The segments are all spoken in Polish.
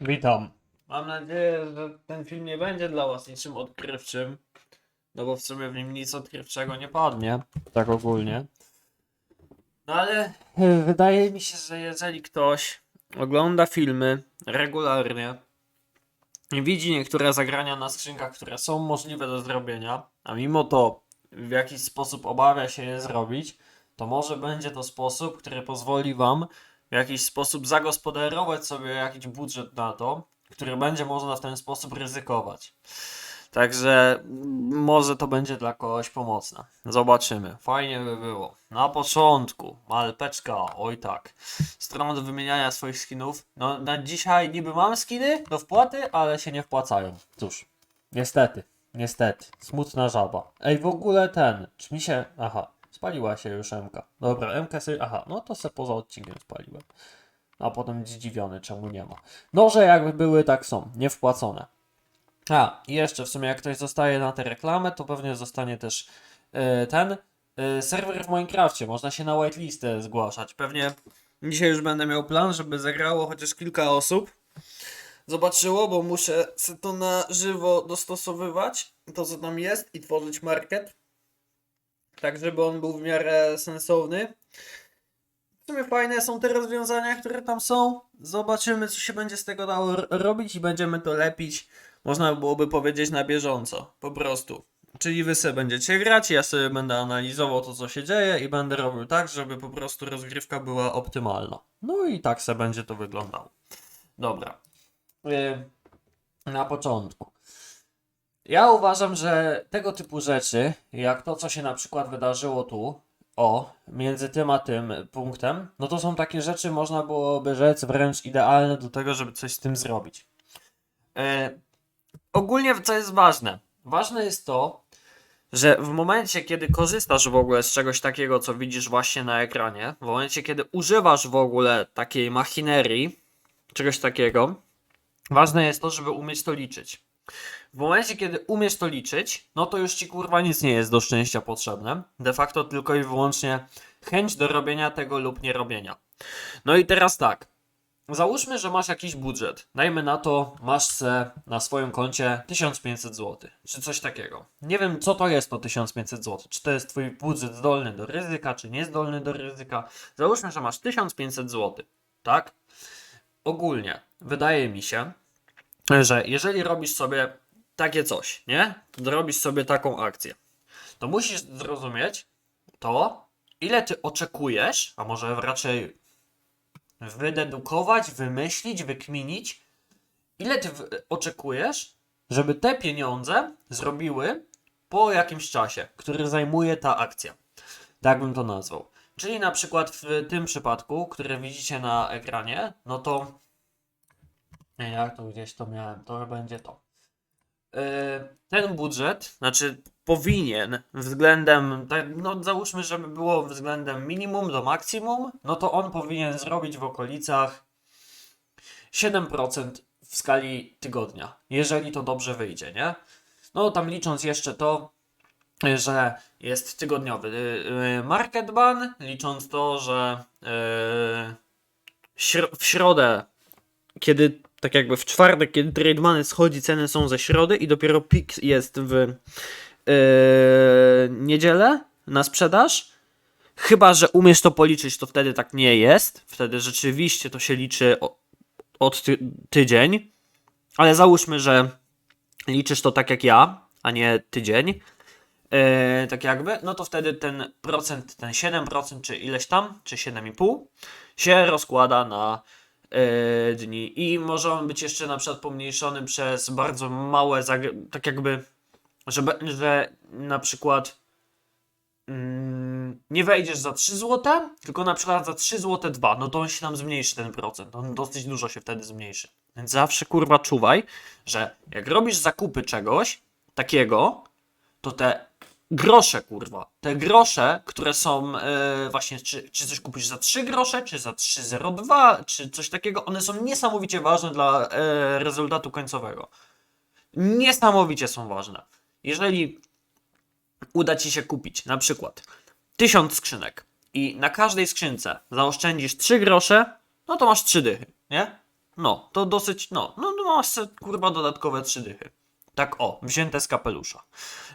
Witam. Mam nadzieję, że ten film nie będzie dla was niczym odkrywczym. No bo w sumie w nim nic odkrywczego nie padnie. Tak ogólnie. No ale wydaje mi się, że jeżeli ktoś ogląda filmy regularnie i widzi niektóre zagrania na skrzynkach, które są możliwe do zrobienia, a mimo to w jakiś sposób obawia się je zrobić, to może będzie to sposób, który pozwoli wam w jakiś sposób zagospodarować sobie jakiś budżet na to, który będzie można w ten sposób ryzykować. Także może to będzie dla kogoś pomocne. Zobaczymy. Fajnie by było. Na początku, malpeczka, oj tak. Strona do wymieniania swoich skinów. No na dzisiaj niby mam skiny do wpłaty, ale się nie wpłacają. Cóż, niestety, niestety. Smutna żaba. Ej, w ogóle ten, czy mi się... Aha, spaliła się już MK. Dobra, MK sobie... Aha, no to se poza odcinkiem spaliłem. A potem zdziwiony, czemu nie ma. No, że jakby były, tak są. Niewpłacone. A, i jeszcze w sumie jak ktoś zostaje na tę reklamę, to pewnie zostanie też e, ten e, serwer w Minecrafcie. Można się na whitelistę zgłaszać. Pewnie dzisiaj już będę miał plan, żeby zagrało chociaż kilka osób. Zobaczyło, bo muszę to na żywo dostosowywać, to co tam jest i tworzyć market. Tak, żeby on był w miarę sensowny. W sumie fajne są te rozwiązania, które tam są. Zobaczymy, co się będzie z tego dało robić i będziemy to lepić. Można byłoby powiedzieć na bieżąco, po prostu. Czyli wy sobie będziecie grać, ja sobie będę analizował to, co się dzieje i będę robił tak, żeby po prostu rozgrywka była optymalna. No i tak se będzie to wyglądało. Dobra. Yy, na początku. Ja uważam, że tego typu rzeczy, jak to, co się na przykład wydarzyło tu, o, między tym a tym punktem, no to są takie rzeczy, można byłoby rzec wręcz idealne do tego, żeby coś z tym zrobić. E, ogólnie, co jest ważne? Ważne jest to, że w momencie, kiedy korzystasz w ogóle z czegoś takiego, co widzisz właśnie na ekranie, w momencie, kiedy używasz w ogóle takiej machinerii, czegoś takiego, ważne jest to, żeby umieć to liczyć. W momencie, kiedy umiesz to liczyć, no to już ci kurwa nic nie jest do szczęścia potrzebne. De facto tylko i wyłącznie chęć do robienia tego lub nie robienia. No i teraz tak. Załóżmy, że masz jakiś budżet. Dajmy na to, masz na swoim koncie 1500 zł, czy coś takiego. Nie wiem, co to jest to 1500 zł. Czy to jest twój budżet zdolny do ryzyka, czy niezdolny do ryzyka. Załóżmy, że masz 1500 zł, tak? Ogólnie, wydaje mi się, że jeżeli robisz sobie takie coś, nie? Robisz sobie taką akcję, to musisz zrozumieć to, ile ty oczekujesz, a może raczej wydedukować, wymyślić, wykminić, ile ty oczekujesz, żeby te pieniądze zrobiły po jakimś czasie, który zajmuje ta akcja. Tak bym to nazwał. Czyli na przykład w tym przypadku, który widzicie na ekranie, no to jak to gdzieś to miałem, to będzie to. Yy, ten budżet, znaczy powinien względem, tak, no załóżmy, żeby było względem minimum do maksimum, no to on powinien zrobić w okolicach 7% w skali tygodnia, jeżeli to dobrze wyjdzie, nie? No tam licząc jeszcze to, że jest tygodniowy yy, market ban, licząc to, że yy, w środę kiedy tak jakby w czwartek, kiedy trade money schodzi, ceny są ze środy i dopiero pik jest w yy, niedzielę na sprzedaż. Chyba, że umiesz to policzyć, to wtedy tak nie jest. Wtedy rzeczywiście to się liczy od ty, tydzień. Ale załóżmy, że liczysz to tak jak ja, a nie tydzień. Yy, tak jakby, no to wtedy ten procent, ten 7% czy ileś tam, czy 7,5 się rozkłada na dni i może on być jeszcze na przykład pomniejszony przez bardzo małe, tak jakby, że, że na przykład mm, nie wejdziesz za 3 zł, tylko na przykład za 3 zł 2, no to on się nam zmniejszy ten procent, on dosyć dużo się wtedy zmniejszy. Więc zawsze kurwa czuwaj, że jak robisz zakupy czegoś takiego, to te grosze, kurwa. Te grosze, które są e, właśnie, czy, czy coś kupisz za 3 grosze, czy za 3,02, czy coś takiego, one są niesamowicie ważne dla e, rezultatu końcowego. Niesamowicie są ważne. Jeżeli uda ci się kupić na przykład 1000 skrzynek i na każdej skrzynce zaoszczędzisz 3 grosze, no to masz 3 dychy, nie? No, to dosyć, no, no, no masz kurwa dodatkowe trzy dychy. Tak o, wzięte z kapelusza.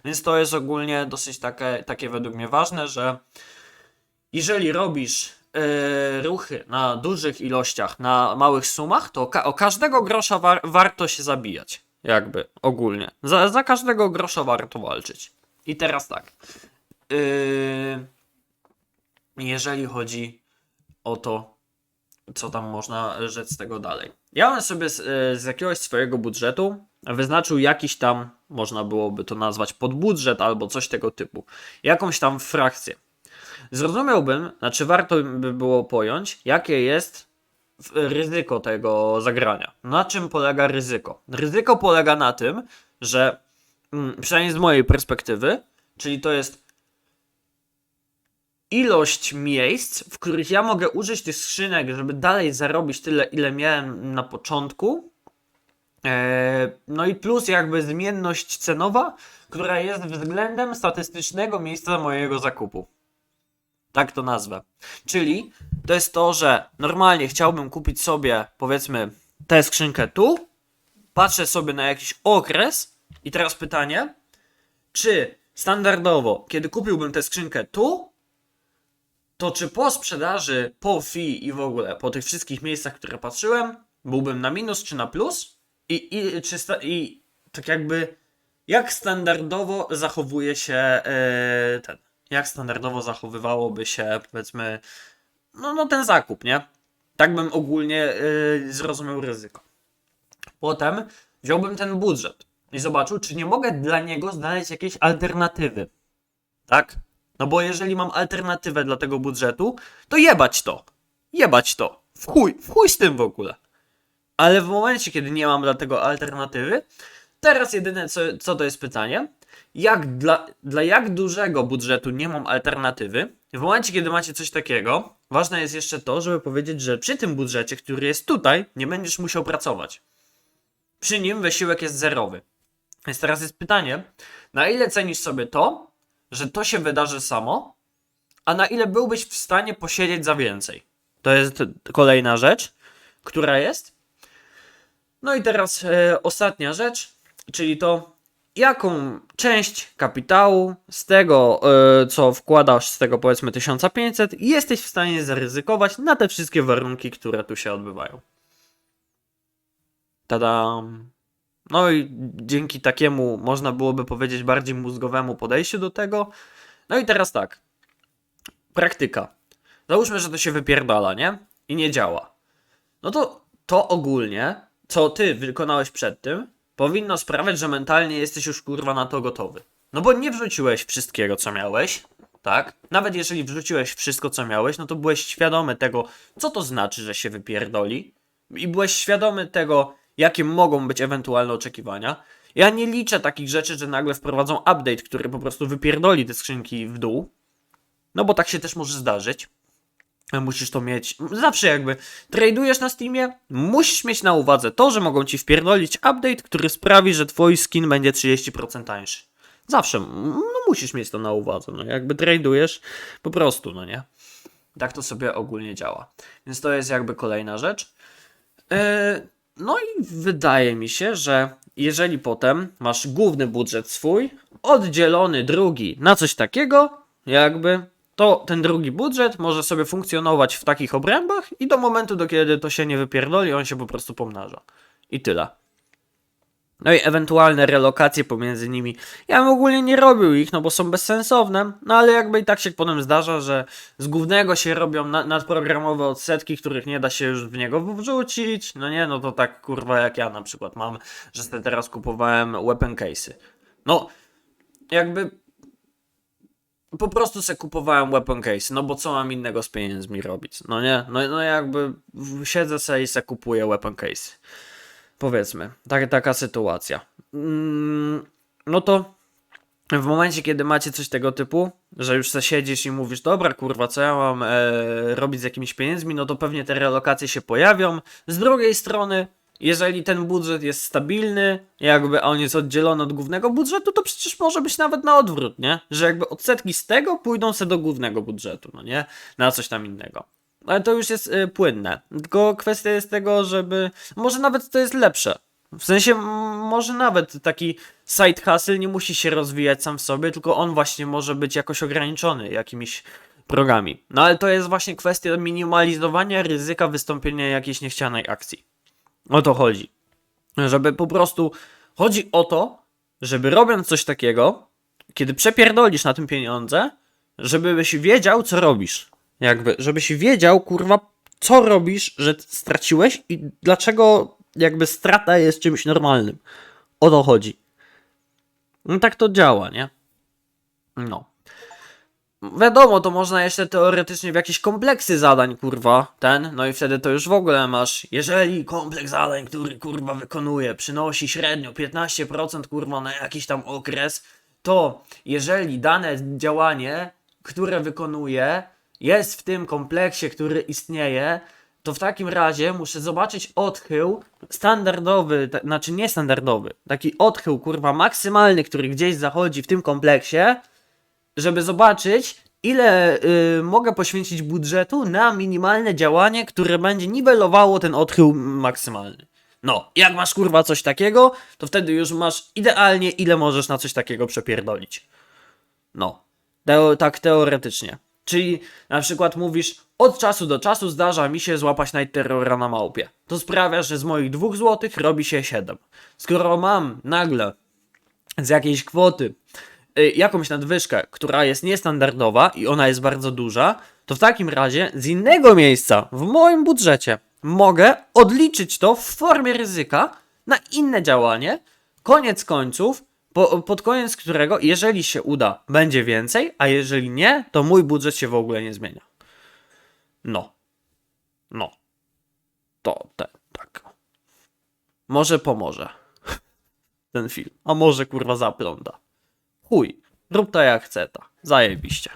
Więc to jest ogólnie dosyć takie, takie według mnie ważne, że jeżeli robisz e, ruchy na dużych ilościach, na małych sumach, to ka- o każdego grosza war- warto się zabijać. Jakby ogólnie. Za, za każdego grosza warto walczyć. I teraz tak. Yy, jeżeli chodzi o to, co tam można rzec z tego dalej. Ja bym sobie z, e, z jakiegoś swojego budżetu wyznaczył jakiś tam, można byłoby to nazwać podbudżet albo coś tego typu. Jakąś tam frakcję. Zrozumiałbym, znaczy warto by było pojąć, jakie jest ryzyko tego zagrania. Na czym polega ryzyko? Ryzyko polega na tym, że mm, przynajmniej z mojej perspektywy, czyli to jest ilość miejsc, w których ja mogę użyć tych skrzynek, żeby dalej zarobić tyle, ile miałem na początku. Eee, no i plus jakby zmienność cenowa, która jest względem statystycznego miejsca mojego zakupu. Tak to nazwę. Czyli to jest to, że normalnie chciałbym kupić sobie, powiedzmy, tę skrzynkę tu, patrzę sobie na jakiś okres i teraz pytanie, czy standardowo, kiedy kupiłbym tę skrzynkę tu, to czy po sprzedaży, po fee i w ogóle, po tych wszystkich miejscach, które patrzyłem, byłbym na minus czy na plus? I, i, czy sta, i tak jakby, jak standardowo zachowuje się e, ten, jak standardowo zachowywałoby się, powiedzmy, no, no ten zakup, nie? Tak bym ogólnie e, zrozumiał ryzyko. Potem wziąłbym ten budżet i zobaczył, czy nie mogę dla niego znaleźć jakiejś alternatywy. Tak? No bo jeżeli mam alternatywę dla tego budżetu, to jebać to. Jebać to. W chuj, w chuj z tym w ogóle. Ale w momencie, kiedy nie mam dla tego alternatywy, teraz jedyne co, co to jest pytanie, jak dla, dla jak dużego budżetu nie mam alternatywy, w momencie, kiedy macie coś takiego, ważne jest jeszcze to, żeby powiedzieć, że przy tym budżecie, który jest tutaj, nie będziesz musiał pracować. Przy nim wysiłek jest zerowy. Więc teraz jest pytanie, na ile cenisz sobie to, że to się wydarzy samo, a na ile byłbyś w stanie posiedzieć za więcej. To jest kolejna rzecz, która jest. No i teraz e, ostatnia rzecz, czyli to, jaką część kapitału z tego, e, co wkładasz z tego powiedzmy 1500, jesteś w stanie zaryzykować na te wszystkie warunki, które tu się odbywają. Tadam. No i dzięki takiemu, można byłoby powiedzieć, bardziej mózgowemu podejściu do tego. No i teraz tak. Praktyka. Załóżmy, że to się wypierdala, nie? I nie działa. No to to ogólnie, co ty wykonałeś przed tym, powinno sprawiać, że mentalnie jesteś już kurwa na to gotowy. No bo nie wrzuciłeś wszystkiego, co miałeś, tak? Nawet jeżeli wrzuciłeś wszystko, co miałeś, no to byłeś świadomy tego, co to znaczy, że się wypierdoli. I byłeś świadomy tego, jakie mogą być ewentualne oczekiwania. Ja nie liczę takich rzeczy, że nagle wprowadzą update, który po prostu wypierdoli te skrzynki w dół. No bo tak się też może zdarzyć. Musisz to mieć. Zawsze jakby tradujesz na Steamie, musisz mieć na uwadze to, że mogą ci wpierdolić update, który sprawi, że twój skin będzie 30% tańszy. Zawsze, no musisz mieć to na uwadze. No jakby tradujesz po prostu, no nie. Tak to sobie ogólnie działa. Więc to jest jakby kolejna rzecz. Yy, no i wydaje mi się, że jeżeli potem masz główny budżet swój, oddzielony drugi na coś takiego, jakby, to ten drugi budżet może sobie funkcjonować w takich obrębach i do momentu, do kiedy to się nie wypierdoli, on się po prostu pomnaża. I tyle. No i ewentualne relokacje pomiędzy nimi. Ja bym ogólnie nie robił ich, no bo są bezsensowne, no ale jakby i tak się potem zdarza, że z głównego się robią na, nadprogramowe odsetki, których nie da się już w niego wrzucić. No nie, no to tak kurwa jak ja na przykład mam, że teraz kupowałem weapon case'y. No, jakby po prostu se kupowałem weapon case, no bo co mam innego z pieniędzmi robić, no nie? No, no jakby siedzę se i se kupuję weapon case. Powiedzmy, tak, taka sytuacja. Mm, no to w momencie, kiedy macie coś tego typu, że już se siedzisz i mówisz, dobra, kurwa, co ja mam e, robić z jakimiś pieniędzmi, no to pewnie te relokacje się pojawią. Z drugiej strony, jeżeli ten budżet jest stabilny, jakby on jest oddzielony od głównego budżetu, to przecież może być nawet na odwrót, nie? Że jakby odsetki z tego pójdą se do głównego budżetu, no nie? Na coś tam innego. Ale to już jest y, płynne. Tylko kwestia jest tego, żeby. Może nawet to jest lepsze. W sensie, może nawet taki side hustle nie musi się rozwijać sam w sobie, tylko on właśnie może być jakoś ograniczony jakimiś progami. No ale to jest właśnie kwestia minimalizowania ryzyka wystąpienia jakiejś niechcianej akcji. O to chodzi. Żeby po prostu. Chodzi o to, żeby robiąc coś takiego, kiedy przepierdolisz na tym pieniądze, żebyś wiedział, co robisz. Jakby, żebyś wiedział, kurwa, co robisz, że straciłeś i dlaczego jakby strata jest czymś normalnym. O to chodzi. No tak to działa, nie? No. Wiadomo, to można jeszcze teoretycznie w jakieś kompleksy zadań, kurwa, ten, no i wtedy to już w ogóle masz, jeżeli kompleks zadań, który, kurwa, wykonuje, przynosi średnio 15%, kurwa, na jakiś tam okres, to jeżeli dane działanie, które wykonuje, jest w tym kompleksie, który istnieje, to w takim razie muszę zobaczyć odchył standardowy, ta, znaczy niestandardowy, taki odchył, kurwa, maksymalny, który gdzieś zachodzi w tym kompleksie, żeby zobaczyć, ile y, mogę poświęcić budżetu na minimalne działanie, które będzie niwelowało ten odchył maksymalny. No, jak masz kurwa coś takiego, to wtedy już masz idealnie, ile możesz na coś takiego przepierdolić. No, Teo, tak teoretycznie. Czyli na przykład mówisz, od czasu do czasu zdarza mi się złapać Night Terrora na małpie. To sprawia, że z moich 2 złotych robi się 7. Skoro mam nagle z jakiejś kwoty jakąś nadwyżkę, która jest niestandardowa i ona jest bardzo duża, to w takim razie z innego miejsca w moim budżecie mogę odliczyć to w formie ryzyka na inne działanie. Koniec końców, po, pod koniec którego, jeżeli się uda, będzie więcej, a jeżeli nie, to mój budżet się w ogóle nie zmienia. No. No. To ten, tak. Może pomoże ten film, a może kurwa zapląda. Chuj, rób to jak chce ta. Zajebiście.